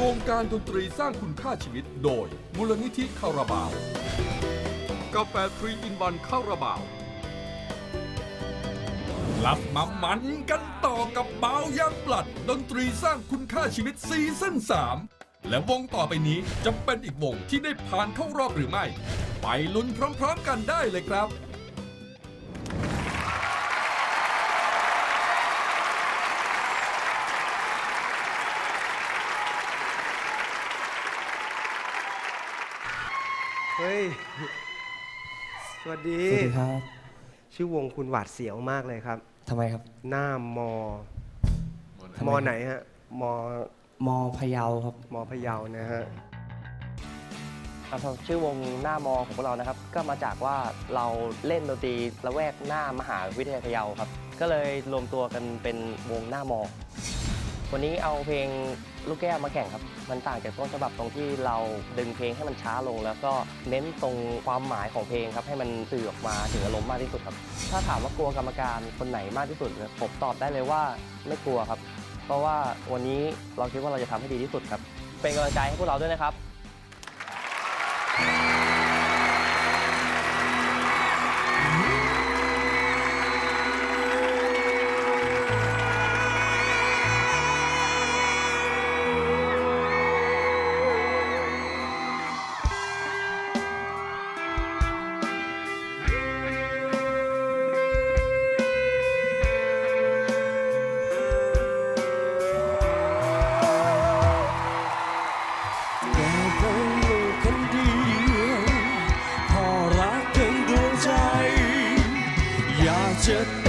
รงการดนตรีสร้างคุณค่าชีวิตโดยมูลนิธิคาราบาว กาแฟทรีอินวันคาราบาวกลับมามันกันต่อกับเบายังบลัด ดนตรีสร้างคุณค่าชีวิตซีซั่น3 และวงต่อไปนี้จะเป็นอีกวงที่ได้ผ่านเข้ารอบหรือไม่ ไปลุ้นพร้อมๆกันได้เลยครับ เฮ้ย สวัสดี สวัสดีครับ ชื่อวงคุณหวาดเสียวมากเลยครับ ทำไมครับ หน้ามอทำไมมอไหนฮะ มอ มอพะเยาครับ มอพะเยานะฮะครับผมชื่อวงหน้ามอของพวกเรานะครับ ก็มาจากว่าเราเล่นดนตรีละแวกหน้ามหาวิทยาลัยพะเยาครับ ก็เลยรวมตัวกันเป็นวงหน้ามอ วันนี้เอาเพลงลูกแก้วมาแข่งครับ มันต่างจากต้นฉบับตรงที่เราดึงเพลงให้มันช้าลง แล้วก็เน้นตรงความหมายของเพลงครับ ให้มันสื่อออกมาถึงอารมณ์มากที่สุดครับ ถ้าถามว่ากลัวกรรมการคนไหนมากที่สุดผมตอบได้เลยว่าไม่กลัวครับ เพราะว่าวันนี้เราคิดว่าเราจะทำให้ดีที่สุดครับ เป็นกำลังใจให้พวกเราด้วยนะครับ should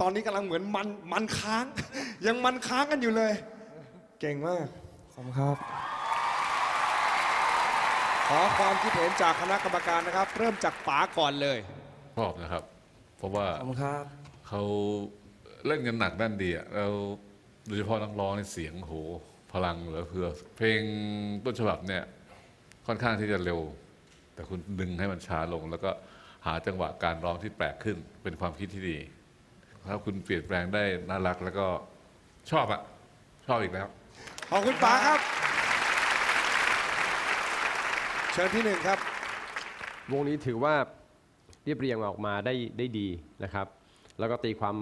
ตอนนี้กำลังเหมือนมันมันค้าง ยังมันค้างกันอยู่เลย เก่งมาก ขอบคุณครับ ขอความคิดเห็นจากคณะกรรมการนะครับ เริ่มจากป๋าก่อนเลย ชอบนะครับ เพราะว่าขอบคุณครับ เขาเล่นกันหนักด้านดีอะแล้วโดยเฉพาะนักร้องในเสียงโหพลังเหลือเพื่อ เพลงต้นฉบับเนี่ยค่อนข้างที่จะเร็ว แต่คุณดึงให้มันช้าลง แล้วก็หาจังหวะการร้องที่แปลกขึ้นเป็นความคิดที่ดี ถ้าคุณเปลี่ยนแปลงได้น่ารักแล้วก็ชอบอะชอบอีกแล้ว ขอบคุณป๋าครับ เชิญที่หนึ่งครับ วงนี้ถือว่าเรียบเรียงออกมาได้ได้ดีนะครับ แล้วก็ตีความ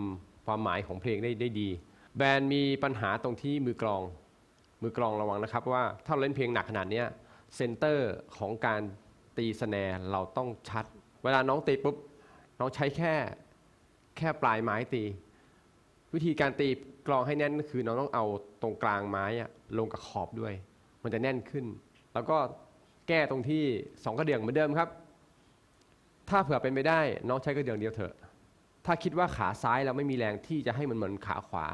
ความหมายของเพลงได้ได้ดี แบรนด์มีปัญหาตรงที่มือกลอง มือกลองระวังนะครับ ว่าถ้าเราเล่นเพลงหนักขนาดเนี้ยเซนเตอร์ของการตีสแนร์เราต้องชัด เวลาน้องตีปุ๊บน้องใช้แค่ แค่ปลายไม้ตี วิธีการตีกลองให้แน่นก็คือน้องต้องเอาตรงกลางไม้อะลงกับขอบด้วย มันจะแน่นขึ้น แล้วก็แก้ตรงที่สองกระเดื่องเหมือนเดิมครับ ถ้าเผื่อเป็นไม่ได้น้องใช้กระเดื่องเดียวเถอะ ถ้าคิดว่าขาซ้ายเราไม่มีแรงที่จะให้มันเหมือนขาขวา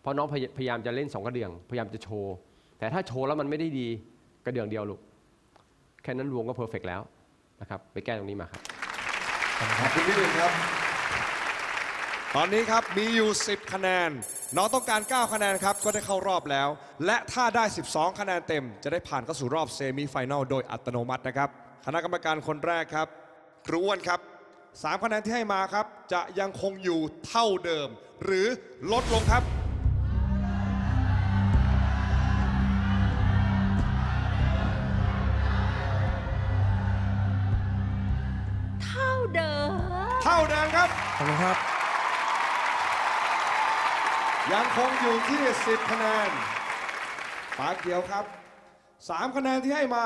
เพราะน้องพยพยายามจะเล่นสองกระเดื่องพยายามจะโชว์ แต่ถ้าโชว์แล้วมันไม่ได้ดีกระเดื่องเดียวลูกแค่นั้นวงก็เพอร์เฟกแล้วนะครับ ไปแก้ตรงนี้มาครับ ขอบคุณพี่หนึ่งครับ ตอนนี้ครับมีอยู่ 10 คะแนน น้องต้องการ 9 คะแนนครับ ก็ได้เข้ารอบแล้ว และถ้าได้ 12 คะแนนเต็ม จะได้ผ่านเข้าสู่รอบเซมิไฟแนลโดยอัตโนมัตินะครับ คณะกรรมการคนแรกครับครูอ้วนครับ 3 คะแนนที่ให้มาครับ จะยังคงอยู่เท่าเดิม หรือลดลงครับเท่าเดิม เท่าเดิมครับขอบคุณครับ ยังคงอยู่ที่ 10 คะแนนปาเขียวครับ 3 คะแนนที่ให้มา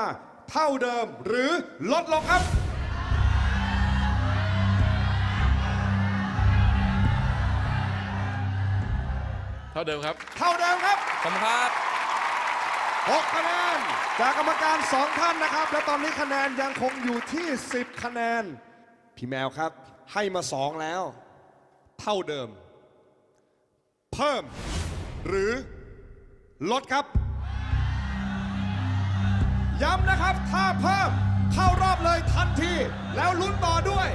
เท่าเดิมหรือลดลงครับ เท่าเดิมครับ เท่าเดิมครับ ขอบคุณครับ 6 คะแนน จากกรรมการ 2 ท่านนะครับ และตอนนี้คะแนนยังคงอยู่ที่ 10 คะแนน พี่แมวครับให้มา 2 แล้ว เท่าเดิม เพิ่ม หรือลดครับ ย้ำนะครับถ้าเพิ่มเข้ารอบเลยทันที แล้วลุ้นต่อด้วย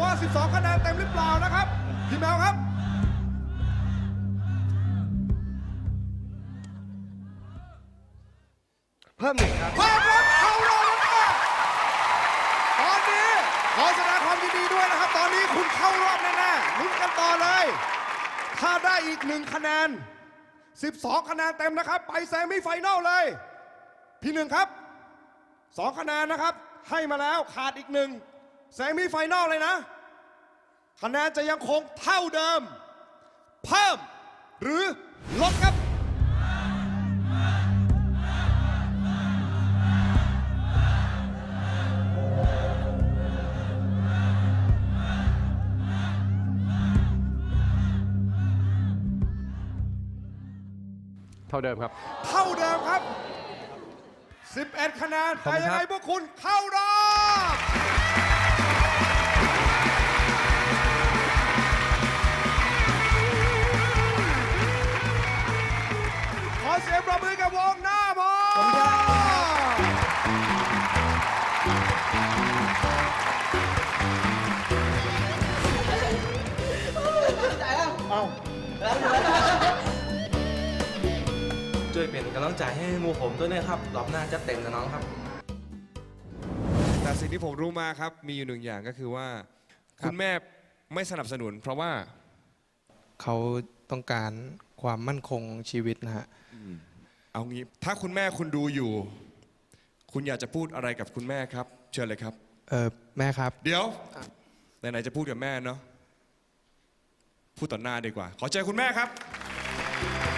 ว่า 12 คะแนนเต็มหรือเปล่านะครับ พี่แมวครับ เพิ่มหนึ่งครับ เพิ่มครับเข้ารอบแล้วนะตอนนี้ขอแสดงความยินดีด้วยนะครับ ตอนนี้คุณเข้ารอบแน่ๆลุ้นกันต่อเลย ถ้าได้อีกหนึ่งคะแนน 12 คะแนนเต็มนะครับ ไปแซมิไฟแนลเลย พี่หนึ่งครับ 2 คะแนนนะครับ ให้มาแล้วขาดอีกหนึ่งแซมิไฟแนลเลยนะ คะแนนจะยังคงเท่าเดิม เพิ่มหรือลดครับ ท่าเดิมครับ เท่าเดิมครับ 11 คะแนนขอบแต่คุณยังครับไงพวกคุณเข้ารอบ ช่วยเป็นกำลังใจให้หมูผมด้วยนะครับรอบหน้าจะเต็มนะน้องครับ แต่สิ่งที่ผมรู้มาครับ มีอยู่หนึ่งอย่างก็คือว่าคุณแม่ไม่สนับสนุน เพราะว่า เขาต้องการความมั่นคงชีวิตนะฮะ เอางี้ ถ้าคุณแม่คุณดูอยู่ คุณอยากจะพูดอะไรกับคุณแม่ครับ เชิญเลยครับ เออแม่ครับ เดี๋ยวไหนๆจะพูดกับแม่เนาะพูดต่อหน้าดีกว่า ขอเจอคุณแม่ครับ